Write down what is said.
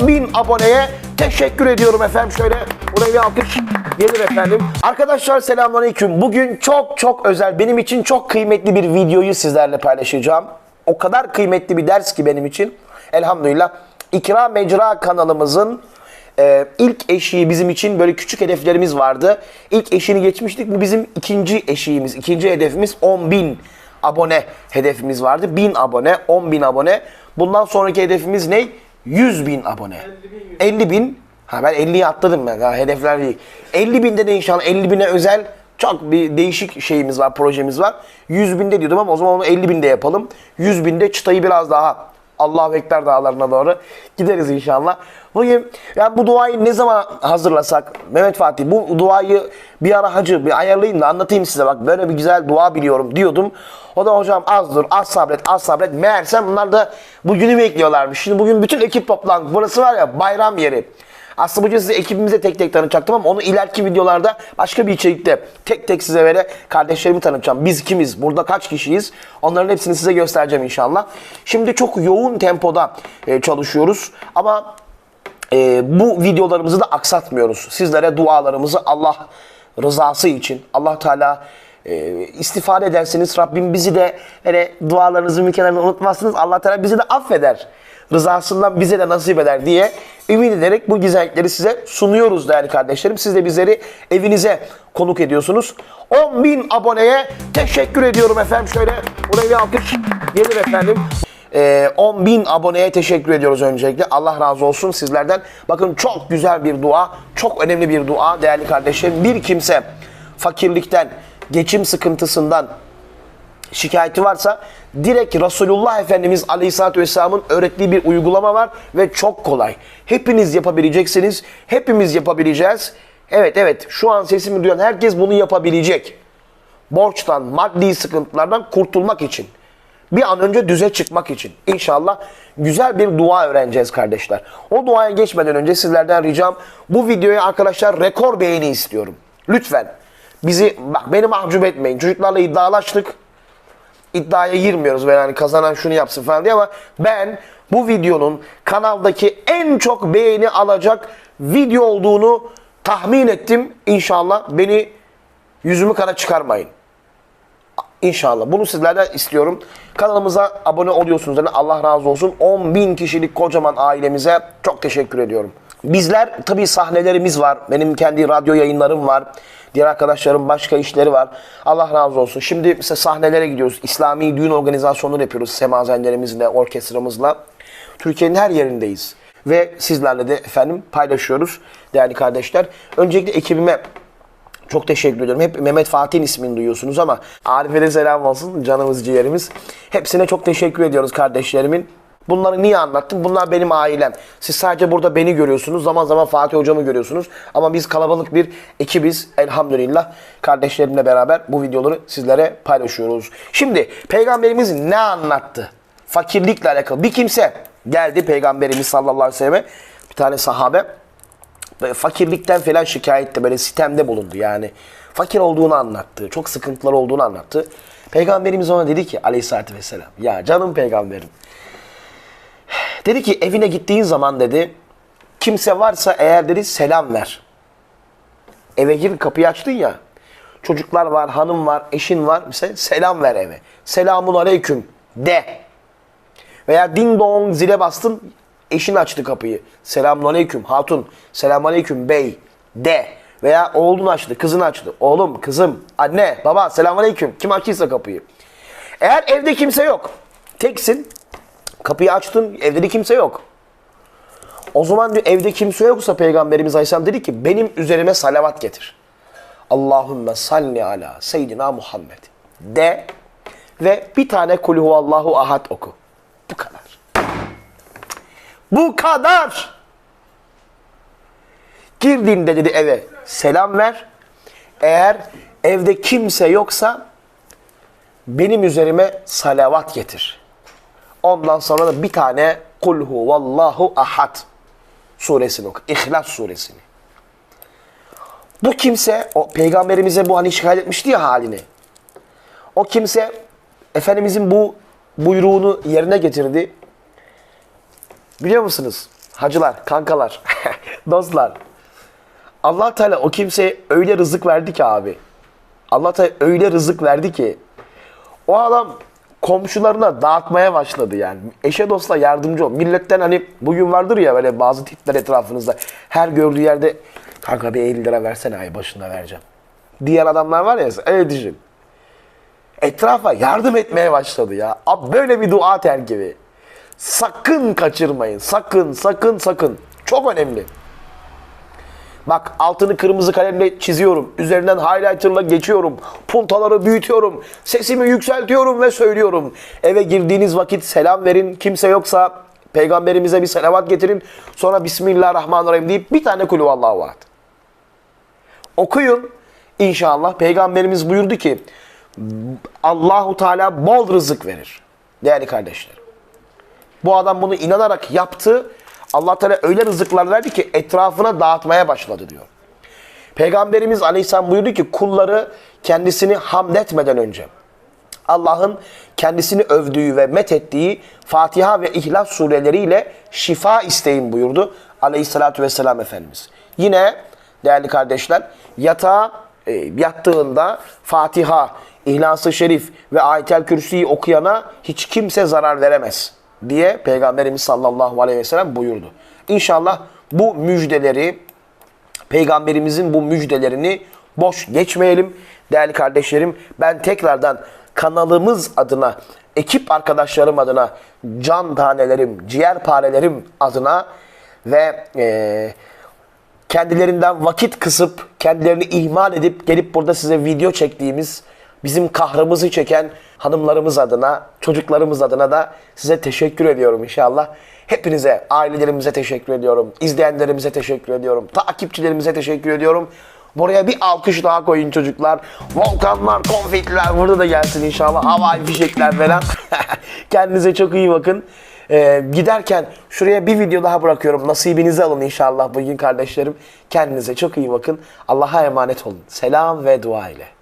10.000 aboneye teşekkür ediyorum efendim. Şöyle buraya bir alkış gelir efendim. Arkadaşlar selamünaleyküm. Bugün çok çok özel, benim için çok kıymetli bir videoyu sizlerle paylaşacağım. O kadar kıymetli bir ders ki benim için. Elhamdülillah. İkra Mecra kanalımızın ee, ilk eşiği bizim için böyle küçük hedeflerimiz vardı. İlk eşiğini geçmiştik. Bu bizim ikinci eşiğimiz, ikinci hedefimiz 10.000 abone hedefimiz vardı. 1000 abone, 10.000 abone. Bundan sonraki hedefimiz ne? 100.000 abone. 50 bin. Ha ben 50'yi atladım ben. Ha, hedefler değil. 50 binde de inşallah 50 bine özel çok bir değişik şeyimiz var, projemiz var. 100 binde diyordum ama o zaman onu 50 binde yapalım. 100 binde çıtayı biraz daha Allahu Ekber dağlarına doğru gideriz inşallah. Bugün yani bu duayı ne zaman hazırlasak Mehmet Fatih bu duayı bir ara hacı bir ayarlayayım da anlatayım size bak böyle bir güzel dua biliyorum diyordum. O da hocam az dur az sabret az sabret meğersem bunlar da bugünü bekliyorlarmış. Şimdi bugün bütün ekip toplandı. Burası var ya bayram yeri. Aslında bugün size ekibimize tek tek tanıtacaktım ama onu ileriki videolarda başka bir içerikte tek tek size böyle kardeşlerimi tanıtacağım. Biz kimiz? Burada kaç kişiyiz? Onların hepsini size göstereceğim inşallah. Şimdi çok yoğun tempoda e, çalışıyoruz ama e, bu videolarımızı da aksatmıyoruz. Sizlere dualarımızı Allah rızası için Allah Teala e, istifade edersiniz. Rabbim bizi de böyle dualarınızı mükemmel unutmazsınız. Allah Teala bizi de affeder. Rızasından bize de nasip eder diye ümit ederek bu güzellikleri size sunuyoruz değerli kardeşlerim. Siz de bizleri evinize konuk ediyorsunuz. 10.000 aboneye teşekkür ediyorum efendim. Şöyle buraya bir alkış gelir efendim. Ee, 10 bin aboneye teşekkür ediyoruz öncelikle. Allah razı olsun sizlerden. Bakın çok güzel bir dua, çok önemli bir dua değerli kardeşlerim. Bir kimse fakirlikten, geçim sıkıntısından şikayeti varsa direkt Resulullah Efendimiz Aleyhisselatü Vesselam'ın öğrettiği bir uygulama var ve çok kolay. Hepiniz yapabileceksiniz. Hepimiz yapabileceğiz. Evet evet şu an sesimi duyan herkes bunu yapabilecek. Borçtan, maddi sıkıntılardan kurtulmak için bir an önce düze çıkmak için inşallah güzel bir dua öğreneceğiz kardeşler. O duaya geçmeden önce sizlerden ricam bu videoya arkadaşlar rekor beğeni istiyorum. Lütfen bizi bak beni mahcup etmeyin. Çocuklarla iddialaştık. İddiaya girmiyoruz böyle hani kazanan şunu yapsın falan diye ama ben bu videonun kanaldaki en çok beğeni alacak video olduğunu tahmin ettim. İnşallah beni yüzümü kara çıkarmayın. İnşallah. Bunu sizlerden istiyorum. Kanalımıza abone oluyorsunuz. Yani Allah razı olsun. 10 bin kişilik kocaman ailemize çok teşekkür ediyorum. Bizler tabii sahnelerimiz var. Benim kendi radyo yayınlarım var. Diğer arkadaşlarım başka işleri var. Allah razı olsun. Şimdi mesela sahnelere gidiyoruz. İslami düğün organizasyonları yapıyoruz. Semazenlerimizle, orkestramızla. Türkiye'nin her yerindeyiz. Ve sizlerle de efendim paylaşıyoruz değerli kardeşler. Öncelikle ekibime çok teşekkür ediyorum. Hep Mehmet Fatih'in ismini duyuyorsunuz ama Arif'e de selam olsun canımız ciğerimiz. Hepsine çok teşekkür ediyoruz kardeşlerimin. Bunları niye anlattım? Bunlar benim ailem. Siz sadece burada beni görüyorsunuz. Zaman zaman Fatih hocamı görüyorsunuz. Ama biz kalabalık bir ekibiz. Elhamdülillah kardeşlerimle beraber bu videoları sizlere paylaşıyoruz. Şimdi peygamberimiz ne anlattı? Fakirlikle alakalı. Bir kimse geldi peygamberimiz sallallahu aleyhi ve selleme. Bir tane sahabe fakirlikten falan şikayette böyle sitemde bulundu yani. Fakir olduğunu anlattı. Çok sıkıntılar olduğunu anlattı. Peygamberimiz ona dedi ki aleyhissalatü vesselam ya canım peygamberim. Dedi ki evine gittiğin zaman dedi kimse varsa eğer dedi selam ver. Eve gir kapıyı açtın ya. Çocuklar var, hanım var, eşin var. Mesela selam ver eve. Selamun aleyküm de. Veya ding dong zile bastın. Eşin açtı kapıyı. Selamun aleyküm hatun. Selamun aleyküm bey de. Veya oğlun açtı, kızın açtı. Oğlum, kızım, anne, baba selamun aleyküm. Kim açtıysa kapıyı. Eğer evde kimse yok. Teksin. Kapıyı açtın, evde de kimse yok. O zaman diyor evde kimse yoksa Peygamberimiz Aleyhisselam dedi ki benim üzerime salavat getir. Allahümme salli ala seyyidina Muhammed de ve bir tane kulü huvallahu ahad oku. Bu kadar. Bu kadar. Girdiğinde dedi eve selam ver. Eğer evde kimse yoksa benim üzerime salavat getir. Ondan sonra da bir tane kul huvallahu ahad suresini oku. İhlas suresini. Bu kimse o peygamberimize bu hani şikayet etmişti ya halini. O kimse Efendimizin bu buyruğunu yerine getirdi. Biliyor musunuz? hacılar, kankalar, dostlar. Allah Teala o kimseye öyle rızık verdi ki abi. Allah Teala öyle rızık verdi ki o adam komşularına dağıtmaya başladı yani. Eşe dostla yardımcı ol. Milletten hani bugün vardır ya böyle bazı tipler etrafınızda. Her gördüğü yerde kanka bir 50 lira versene ay başında vereceğim. Diğer adamlar var ya öyle düşün. Etrafa yardım etmeye başladı ya. Abi böyle bir dua terkibi. Sakın kaçırmayın. Sakın, sakın, sakın. Çok önemli. Bak altını kırmızı kalemle çiziyorum. Üzerinden highlighterla geçiyorum. Puntaları büyütüyorum. Sesimi yükseltiyorum ve söylüyorum. Eve girdiğiniz vakit selam verin. Kimse yoksa peygamberimize bir selavat getirin. Sonra Bismillahirrahmanirrahim deyip bir tane kulü Allahu ahad. Okuyun. İnşallah peygamberimiz buyurdu ki Allahu Teala bol rızık verir. Değerli kardeşlerim. Bu adam bunu inanarak yaptı. Allah Teala öyle rızıklar verdi ki etrafına dağıtmaya başladı diyor. Peygamberimiz Aleyhisselam buyurdu ki kulları kendisini hamd etmeden önce Allah'ın kendisini övdüğü ve met ettiği Fatiha ve İhlas sureleriyle şifa isteyin buyurdu Aleyhisselatü Vesselam Efendimiz. Yine değerli kardeşler yatağa e, yattığında Fatiha, İhlas-ı Şerif ve Ayetel Kürsi'yi okuyana hiç kimse zarar veremez diye Peygamberimiz sallallahu aleyhi ve sellem buyurdu. İnşallah bu müjdeleri Peygamberimizin bu müjdelerini boş geçmeyelim. Değerli kardeşlerim ben tekrardan kanalımız adına, ekip arkadaşlarım adına, can tanelerim, ciğer parelerim adına ve eee kendilerinden vakit kısıp, kendilerini ihmal edip gelip burada size video çektiğimiz, bizim kahrımızı çeken hanımlarımız adına, çocuklarımız adına da size teşekkür ediyorum inşallah. Hepinize, ailelerimize teşekkür ediyorum, izleyenlerimize teşekkür ediyorum, takipçilerimize teşekkür ediyorum. Buraya bir alkış daha koyun çocuklar. Volkanlar, konfetler burada da gelsin inşallah. Havai fişekler falan. Kendinize çok iyi bakın. Ee, giderken şuraya bir video daha bırakıyorum. Nasibinizi alın inşallah bugün kardeşlerim. Kendinize çok iyi bakın. Allah'a emanet olun. Selam ve dua ile.